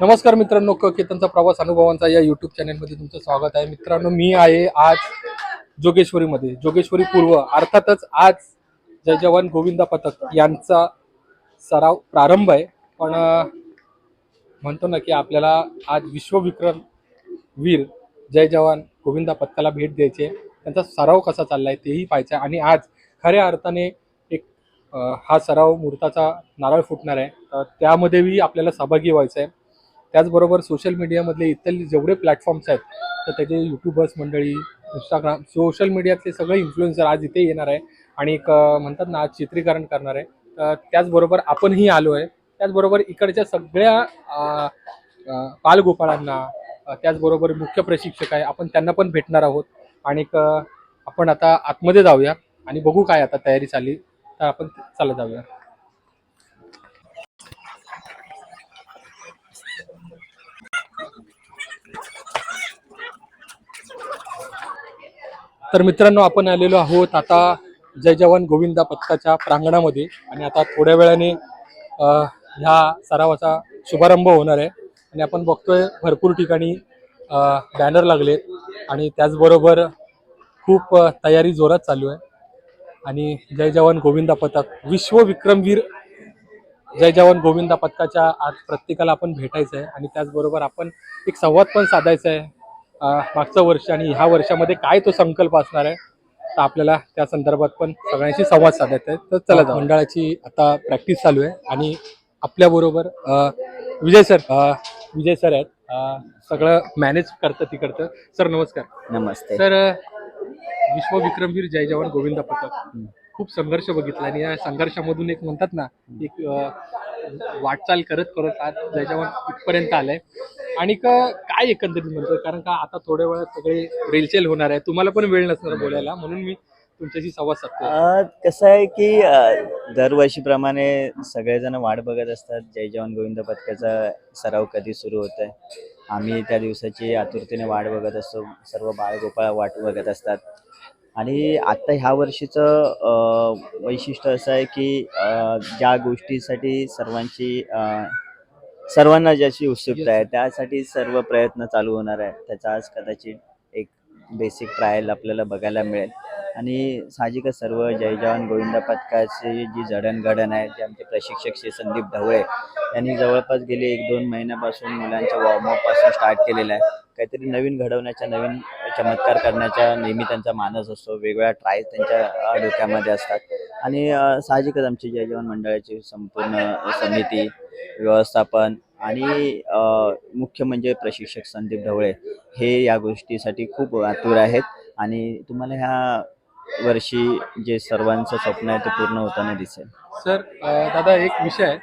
नमस्कार मित्रांनो क केतनचा प्रवास अनुभवांचा या युट्यूब चॅनलमध्ये तुमचं स्वागत आहे. मित्रांनो मी आहे आज जोगेश्वरीमध्ये. जोगेश्वरी पूर्व अर्थातच आज जय जवान गोविंदा पथक यांचा सराव प्रारंभ आहे. पण म्हणतो ना की आपल्याला आज विश्वविक्रम वीर जय जवान गोविंदा पथकाला भेट द्यायची आहे. त्यांचा सराव कसा चाललाय तेही पाहायचं आहे. आणि आज खऱ्या अर्थाने एक हा सराव मुहूर्ताचा नारळ फुटणार आहे. तर त्यामध्येही आपल्याला सहभागी व्हायचं आहे. त्याचबरोबर सोशल मीडियामधले इतर जेवढे प्लॅटफॉर्म्स आहेत तर त्याचे युट्यूबर्स मंडळी इंस्टाग्राम सोशल मीडियातले सगळे इन्फ्लुएन्सर आज इथे येणार आहे. आणि एक म्हणतात ना आज चित्रीकरण करणार आहे. तर त्याचबरोबर आपणही आलो आहे. त्याचबरोबर इकडच्या सगळ्या बालगोपाळांना त्याचबरोबर मुख्य प्रशिक्षक आहे आपण त्यांना पण भेटणार आहोत. आणि आपण आता आतमध्ये जाऊया. आणि बघू काय आता तयारी चालली. तर आपण चालत जाऊया. तर मित्रांनो आपण आलेलो आहोत आता जय जवान गोविंदा पथकाच्या प्रांगणामध्ये. आणि आता थोड्या वेळाने ह्या सरावाचा शुभारंभ होणार आहे. आणि आपण बघतोय भरपूर ठिकाणी बॅनर लागलेत. आणि त्याचबरोबर खूप तयारी जोरात चालू आहे. आणि जय जवान गोविंदा पथक विश्वविक्रमवीर जय जवान गोविंदा पथकाच्या आज प्रत्येकाला आपण भेटायचं आहे. आणि त्याचबरोबर आपण एक संवाद पण साधायचा आहे. मागचं वर्ष आणि ह्या वर्षामध्ये काय तो संकल्प असणार आहे तर आपल्याला त्या संदर्भात पण सगळ्यांशी संवाद साधायचा आहे. तर चला. मंडळाची आता प्रॅक्टिस चालू आहे आणि आपल्याबरोबर अं, विजय सर विजय सर आहेत. सगळं मॅनेज करतं तिकडचं. सर नमस्कार. नमस्ते. तर विश्वविक्रमवीर जय जवान गोविंदा पथक. खूप संघर्ष बघितला आणि या संघर्षामधून एक म्हणतात ना एक वाटचाल करत करत आज ज्याच्यावर इथपर्यंत आलंय. आणि क- काय एकंदरीत म्हणतो कारण का आता थोड्या वेळात सगळे रेलचेल होणार आहे. तुम्हाला पण वेळ नसणार बोलायला. म्हणून मी तुमच्याशी संवाद साधतो कसं आहे की दरवर्षीप्रमाणे सगळेजण वाट बघत असतात. जय जवान गोविंद पथकाचा सराव कधी सुरू होत आहे आम्ही त्या दिवसाची आतुरतेने वाट बघत असतो. सर्व बाळगोपाळ वाट बघत असतात. आणि आत्ता ह्या वर्षीचं वैशिष्ट्य असं आहे की ज्या गोष्टीसाठी सर्वांची सर्वांना ज्याची उत्सुकता आहे त्यासाठी सर्व प्रयत्न चालू होणार आहे त्याचा आज कदाचित एक बेसिक ट्रायल आपल्याला बघायला मिळेल. आणि साहजिकच सर्व जय जवान गोविंदा पथकाची जी जडणघडण आहे जे आमचे प्रशिक्षक श्री संदीप ढवळे यांनी जवळपास गेले एक दोन महिन्यापासून मुलांच्या वॉर्मअपपासून स्टार्ट केलेलं आहे. काहीतरी नवीन घडवण्याच्या नवीन चमत्कार करण्याचा नेहमी त्यांचा मानस असतो. वेगवेगळ्या ट्राय त्यांच्या डोक्यामध्ये असतात. आणि साहजिकच आमची जय जीवन मंडळाची संपूर्ण समिती व्यवस्थापन आणि मुख्य म्हणजे प्रशिक्षक संदीप ढवळे हे या गोष्टीसाठी खूप आतुर आहेत. आणि तुम्हाला ह्या वर्षी जे सर्वांचं स्वप्न आहे ते पूर्ण होताना दिसेल. सर दादा एक विषय आहे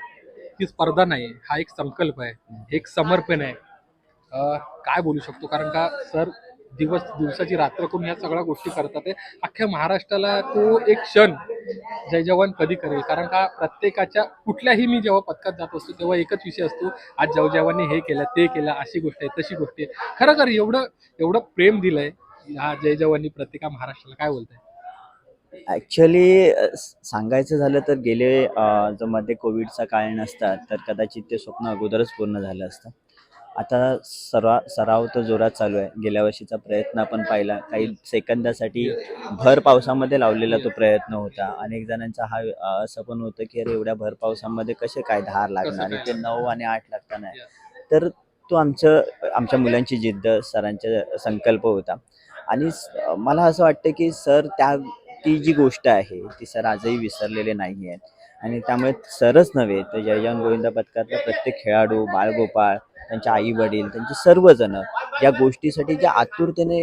की स्पर्धा नाही हा एक संकल्प आहे एक समर्पण आहे. काय बोलू शकतो? कारण का सर दिवस दिवसाची रात्र करून या सगळ्या गोष्टी करतात आहे. अख्ख्या महाराष्ट्राला तो एक क्षण जय जवान कधी करेल? कारण का प्रत्येकाच्या कुठल्याही मी जेव्हा पथकात जात असतो तेव्हा एकच विषय असतो आज जव जवानी हे केलं ते केलं अशी गोष्ट आहे तशी गोष्ट आहे. खरं खरं एवढं एवढं प्रेम दिलंय ह्या जय जवानी प्रत्येका महाराष्ट्राला. काय बोलताय? ॲक्च्युली सांगायचं झालं तर गेले अ, जो मध्ये कोविडचा काळ नसता तर कदाचित ते स्वप्न अगोदरच पूर्ण झालं असतं. आता सरा सराव तर जोरात चालू आहे. गेल्या वर्षीचा प्रयत्न आपण पाहिला. काही सेकंदासाठी भर पावसामध्ये लावलेला तो प्रयत्न होता. अनेक जणांचा हा असं पण होतं की अरे एवढ्या भर पावसामध्ये कसे काय धार लागणार? आणि ते नऊ आणि आठ लागताना तर तो आमचं आमच्या मुलांची जिद्द सरांचा संकल्प होता. आणि मला असं वाटतं की सर त्या ती जी गोष्ट आहे ती सर आजही विसरलेले नाही आहेत आणि त्यामुळे सरच नव्हे तर जय जवान गोविंदा पथकातला प्रत्येक खेळाडू बाळगोपाळ त्यांचे आई वडील त्यांचे सर्वजण या गोष्टीसाठी ज्या आतुरतेने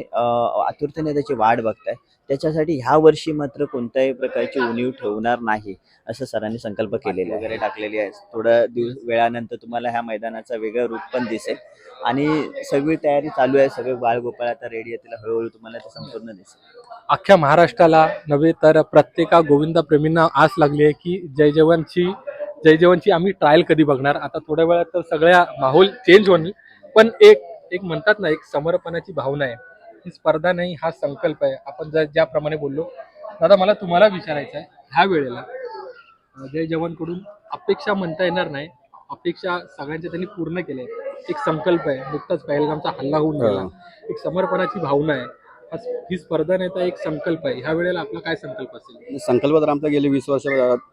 आतुरतेने त्याची वाट बघताय त्याच्यासाठी ह्या वर्षी मात्र कोणत्याही प्रकारची उणीव ठेवणार नाही असं सरांनी संकल्प केलेला वगैरे टाकलेली आहे थोड्या दिवस वेळानंतर तुम्हाला ह्या मैदानाचं वेगळं रूप पण दिसेल. आणि सगळी तयारी चालू आहे सगळे बाळगोपाळ आता रेडी येतील हळूहळू तुम्हाला ते संपूर्ण दिसेल. अख्ख्या महाराष्ट्राला नव्हे तर प्रत्येका गोविंदा प्रेमींना आस लागली आहे की जय जवानची जय जवानची आम्ही ट्रायल कधी बघणार? आता थोड्या वेळात तर सगळ्या माहोल चेंज होईल पण एक एक म्हणतात ना एक समर्पणाची भावना आहे. ही स्पर्धा नाही हा संकल्प आहे. आपण जर ज्याप्रमाणे बोललो. दादा मला तुम्हाला विचारायचं आहे ह्या वेळेला जय जवानकडून अपेक्षा म्हणता येणार नाही. अपेक्षा सगळ्यांच्या त्यांनी पूर्ण केल्या एक संकल्प आहे नुकताच पहलगामचा हल्ला होऊन गेला. एक समर्पणाची भावना आहे. ही स्पर्धा नेता एक संकल्प आहे. ह्या वेळेला आपला काय संकल्प असेल? संकल्प तर आमचा गेली वीस वर्ष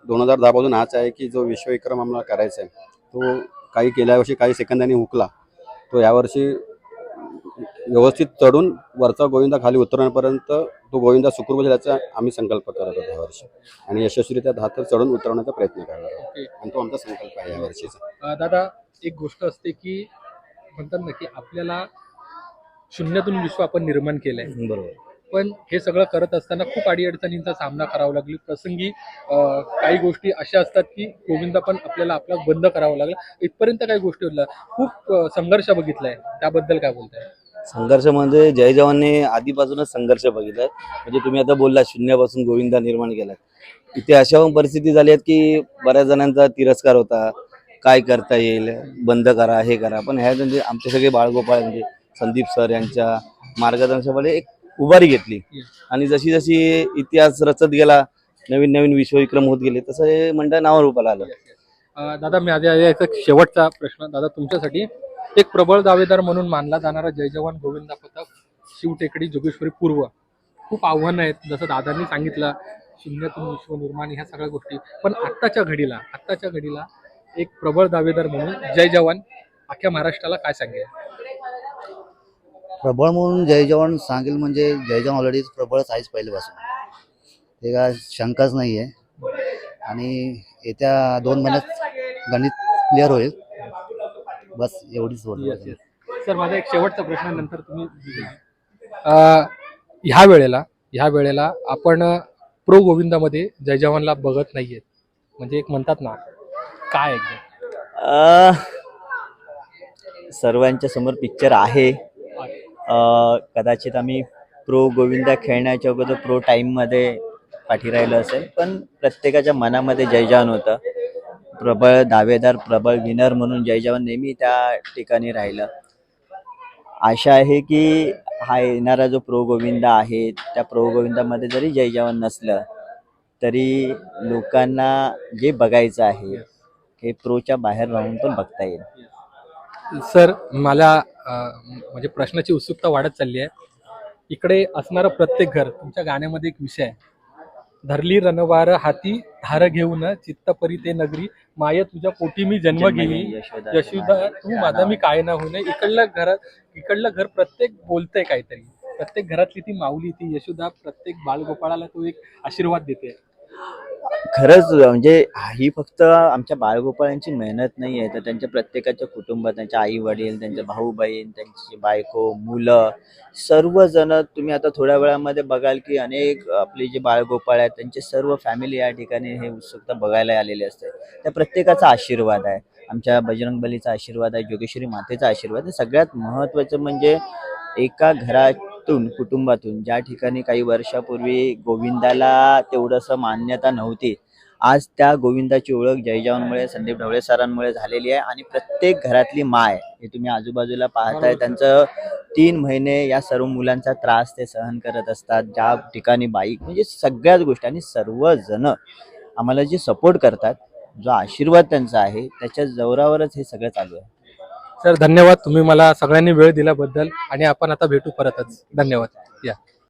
दोन हजार दहा पासून हाच आहे की जो विश्वविक्रम आम्हाला करायचा आहे तो काही गेल्या वर्षी काही सेकंदांनी हुकला. तो यावर्षी व्यवस्थित चढून वरचा गोविंदा खाली उतरण्यापर्यंत तो गोविंदा सुखरूप झाल्याचा आम्ही संकल्प करत होतो यावर्षी आणि यशस्वीरित्या दहा तर चढून उतरवण्याचा प्रयत्न करणार आहोत. आणि तो आमचा संकल्प आहे यावर्षीचा दादा एक गोष्ट असते की म्हणतात ना की आपल्याला शून्यातून विश्व आपण निर्माण केलंय. बरोबर. पण हे सगळं करत असताना खूप अडीअडचणींचा सामना करावा लागली. प्रसंगी काही गोष्टी अशा असतात की गोविंदा पण आपल्याला आपला बंद करावा लागला. इथपर्यंत काही गोष्टी होत्या खूप संघर्ष बघितलाय. त्याबद्दल काय बोलताय? संघर्ष म्हणजे जय जवानने आधीपासूनच संघर्ष बघितलाय. म्हणजे तुम्ही आता बोलला शून्यापासून गोविंदा निर्माण केलाय. इथे अशा पण परिस्थिती झाली आहेत की बऱ्याच जणांचा तिरस्कार होता. काय करता येईल? बंद करा हे करा. पण ह्या म्हणजे आमचे सगळे बाळगोपाळ म्हणजे संदीप सर यांच्या मार्गदर्शनामध्ये एक उभारी घेतली. आणि जशी जशी इतिहास रचत गेला नवीन नवीन विश्वविक्रम होत गेले तसं हे मंडळ नावावर उभं आलं. दादा मी आधी याचा शेवटचा प्रश्न दादा तुमच्यासाठी. एक प्रबळ दावेदार म्हणून मानला जाणारा जय जवान गोविंदा पथक शिवटेकडी जोगेश्वरी पूर्व. खूप आव्हानं आहेत जसं दादांनी सांगितलं शून्यातून विश्व निर्माण ह्या सगळ्या गोष्टी. पण आत्ताच्या घडीला आत्ताच्या घडीला एक प्रबळ दावेदार म्हणून जय जवान अख्ख्या महाराष्ट्राला काय सांगेल? प्रबळ म्हणून जय जवान सांगेल म्हणजे जय जवान ऑलरेडी प्रबळच आहेच पहिल्यापासून ते काय शंकाच नाही आहे आणि येत्या दोन महिन्यात गणित क्लिअर होईल. बस एवढीच येस सर माझा एक शेवटचा प्रश्न नंतर तुम्ही अं, ह्या वेळेला ह्या वेळेला आपण प्रो गोविंदामध्ये जय जवानला बघत नाहीयेत म्हणजे एक म्हणतात ना काय एकदम अ, सर्वांच्या समोर पिक्चर आहे. कदाचित आम्ही प्रो गोविंदा खेळण्याच्या अगोदर प्रो टाईममध्ये पाठी राहिलं असेल पण प्रत्येकाच्या मनामध्ये जयजवान होतं. प्रबळ दावेदार प्रबळ विनर म्हणून जयजवान नेहमी त्या ठिकाणी राहिलं. आशा आहे की हा येणारा जो प्रो गोविंदा आहे त्या प्रो गोविंदामध्ये जरी जयजावन नसलं तरी लोकांना जे बघायचं आहे हे प्रोच्या बाहेर राहून पण बघता येईल. सर मला म्हणजे प्रश्नाची उत्सुकता वाढत चालली आहे. इकडे असणारं प्रत्येक घर तुमच्या गाण्यामध्ये एक विषय आहे. धरली रणवार हाती धार घेऊन चित्तपरी ते नगरी माय तुझ्या पोटी मी जन्म गेली यशोदा तू माझा मी काय ना होणे इकडलं घरात इकडलं घर प्रत्येक बोलतंय काहीतरी. प्रत्येक घरातली ती माऊली ती यशोदा प्रत्येक बालगोपाळाला तो एक आशीर्वाद देते. खरंच म्हणजे ही फक्त आमच्या बाळगोपाळांची मेहनत नाही आहे तर त्यांच्या प्रत्येकाच्या कुटुंबात त्यांच्या आई वडील त्यांचे भाऊ बहीण त्यांची बायको मुलं सर्वजण तुम्ही आता थोड्या वेळामध्ये बघाल की अनेक आपले जे बाळगोपाळ आहेत त्यांचे सर्व फॅमिली या ठिकाणी हे उत्सुकता बघायला आलेले असते. त्या प्रत्येकाचा आशीर्वाद आहे. आमच्या बजरंग बलीचा आशीर्वाद आहे जोगेश्वरी मातेचा आशीर्वाद आहे. सगळ्यात महत्त्वाचं म्हणजे एका घरातून कुटुंबातून. ज्या ठिकाणी काही वर्षापूर्वी गोविंदाला तेवढंसं मान्यता नव्हती आज त्या गोविंदाची ओळख जय जवानमुळे संदीप ढवळे सरांमुळे झालेली आहे आणि प्रत्येक घरातली माय हे तुम्ही आजूबाजूला पाहताय. त्यांचं तीन महिने या सर्व मुलांचा त्रास ते सहन करत असतात. ज्या ठिकाणी बाईक म्हणजे सगळ्याच गोष्टी आणि सर्वजण आम्हाला जे सपोर्ट करतात जो आशीर्वाद त्यांचा आहे त्याच्या जोरावरच हे सगळं चालू आहे. सर धन्यवाद. तुम्ही मला सगळ्यांनी वेळ दिल्याबद्दल आणि आपण आता भेटू परतच. धन्यवाद. या.